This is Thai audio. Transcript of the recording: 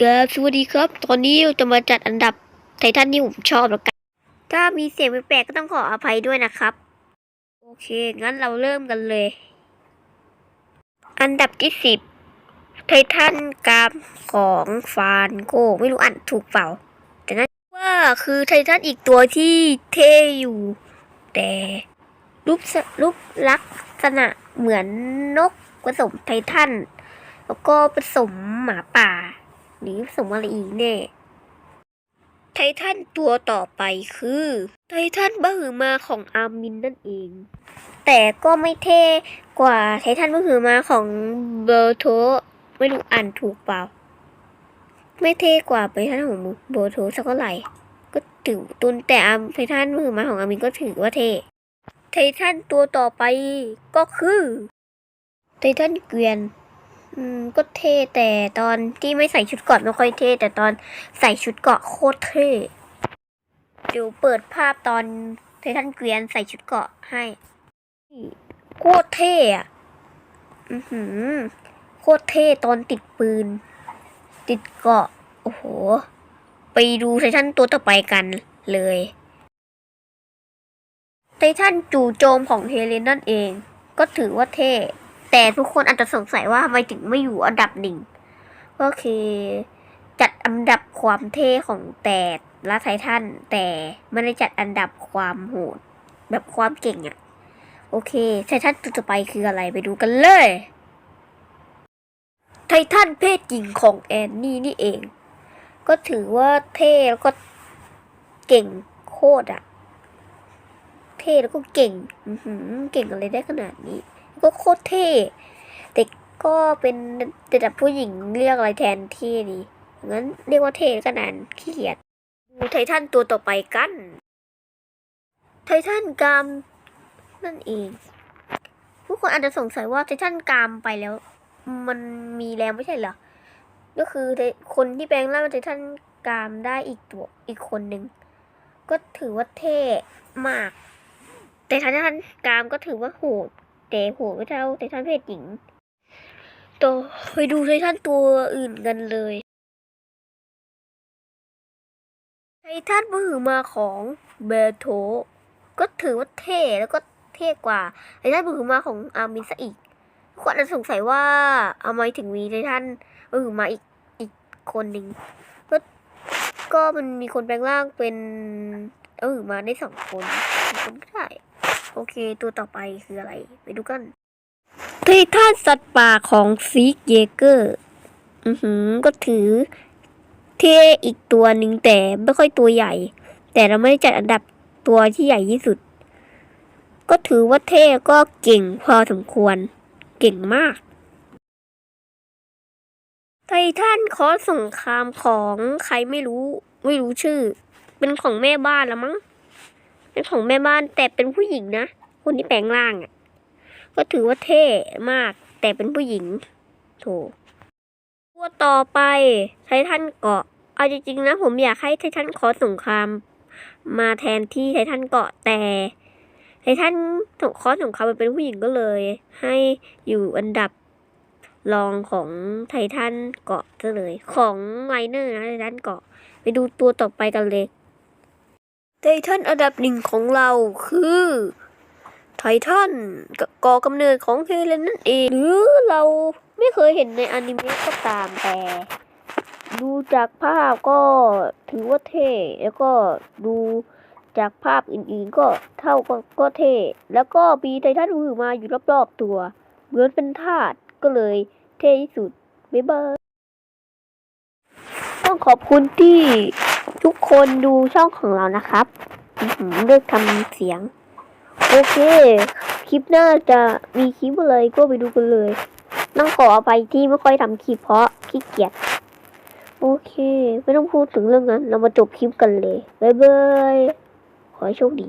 ครับสวัสดีครับ ตอนนี้เราจะมาจัดอันดับไททันที่ผมชอบแล้วกัน ถ้ามีเสียงแปลกๆก็ต้องขออภัยด้วยนะครับ โอเค งั้นเราเริ่มกันเลย อันดับที่สิบไททันกรามของฟานโกไม่รู้อ่านถูกเปล่า แต่นั่นว่าคือไททันอีกตัวที่เท่อยู่ แต่รูปรูปลักษณะเหมือนนกผสมไททัน แล้วก็ผสมหมาป่า หรือสมอะไรอีกแน่ ไททันตัวต่อไปคือ ไททันบ้าหือมาของอาร์มินนั่นเอง แต่ก็ไม่เท่กว่าไททันบ้าหือมาของเบอร์โทไม่รู้อ่านถูกเปล่า ไม่เท่กว่าไททันของเบอร์โทสักเท่าไหร่ก็ถือตุนแต่อาร์ไททันบ้าหือมาของอาร์มินก็ถือว่าเท่ไททันตัวต่อไปก็คือ ไททันเกวียน อืมก็เท่แต่ตอนที่ไม่ใส่ชุดเกราะไม่ค่อยเท่แต่ตอนใส่ชุดเกราะโคตรเท่เดี๋ยวเปิดภาพตอนไททันเกวียนใส่ชุดเกราะให้โคตรเท่อะอือหือโคตรเท่ตอนติดปืน ติดเกราะ โอ้โห ไปดูไททันตัวต่อไปกันเลยไททันจู่โจมของเฮเลนนั่นเอง ก็ถือว่าเท่ แต่ทุกคนอาจจะสงสัยว่าทำไมถึงไม่อยู่อันดับหนึ่งก็คือจัดอันดับความเท่ของแต่ละไททันแต่ไม่ได้จัดอันดับความโหดแบบความเก่งอะโอเค ไททันตัวต่อไปคืออะไรไปดูกันเลย ไททันเพศหญิงของแอนนี่นี่เอง ก็ถือว่าเท่แล้วก็เก่งโคตรอะเท่แล้วก็เก่งเก่งอะไรได้ขนาดนี้ ก็โคตรเท่แต่ก็เป็นระดับผู้หญิงเรียกอะไรแทนเท่ดีงั้นเรียกว่าเท่ก็นานขี้เกียจดูไททันตัวต่อไปกัน ไททันกรามนั่นเองผู้คนอาจจะสงสัยว่าไททันกรามไปแล้ว มันมีแล้วไม่ใช่เหรอ ก็คือคนที่แปลงร่างเป็นไททันกรามได้อีกตัวอีกคนหนึ่งก็ถือว่าเท่มาก แต่ไททันกรามก็ถือว่าโหด แต่โหไม่เท่าไททันเพศหญิงต่อไปดูไททันตัวอื่นกันเลยไททันมือมาของเบโทก็ถือว่าเท่แล้วก็เท่กว่าไททันมือมาของอาร์มินซะอีกคนอาจสงสัยว่าเอาไมถึงมีไททันมือมาอีกอีกคนหนึ่งก็ก็มันมีคนแปลงร่างเป็นเออมาได้สองคนคนก็ได้ โอเค ตัวต่อไปคืออะไร ไปดูกันไททันสัตว์ป่าของซีกเยเกอร์ อือหือ ก็ถือ เท่อีกตัวหนึ่งแต่ไม่ค่อยตัวใหญ่ แต่เราไม่ได้จัดอันดับตัวที่ใหญ่ที่สุด ก็ถือว่าเท่ก็เก่งพอสมควร เก่งมาก ไททันคอสสงครามของใครไม่รู้ ไม่รู้ชื่อ เป็นของแม่บ้านละมั้ง เป็นของแม่บ้านแต่เป็นผู้หญิงนะ คนที่แปลงร่างอะ ก็ถือว่าเท่มาก แต่เป็นผู้หญิงโถตัวต่อไปไททันเกาะ เอาจริงๆนะผมอยากให้ไททันคอสสงคราม มาแทนที่ไททันเกาะแต่ไททันคอสสงครามเป็นผู้หญิงก็เลย ให้อยู่อันดับรองของไททันเกาะซะเลย ของไลเนอร์นะไททันเกาะ ไปดูตัวต่อไปกันเลย ไททันอันดับหนึ่งของเราคือไททันก่อกำเนิดของเฮเลนนั่นเอง หรือเราไม่เคยเห็นในอนิเมะก็ตามแต่ดูจากภาพก็ถือว่าเท่ แล้วก็ดูจากภาพอื่นๆก็เท่าก็ก็เท่ แล้วก็มีไททันมือมาอยู่รอบๆตัว เหมือนเป็นธาตุก็เลยเท่ที่สุดบ๊ายบายต้องขอบคุณที่ ทุกคนดูช่องของเรานะครับเลือกทำเสียง โอเค คลิปหน้าจะมีคลิปอะไรก็ไปดูกันเลยต้องขออภัยที่ไม่ค่อยทำคลิปเพราะขี้เกียจโอเค ไม่ต้องพูดถึงเรื่องนั้น เรามาจบคลิปกันเลย บ๊ายบาย ขอให้โชคดี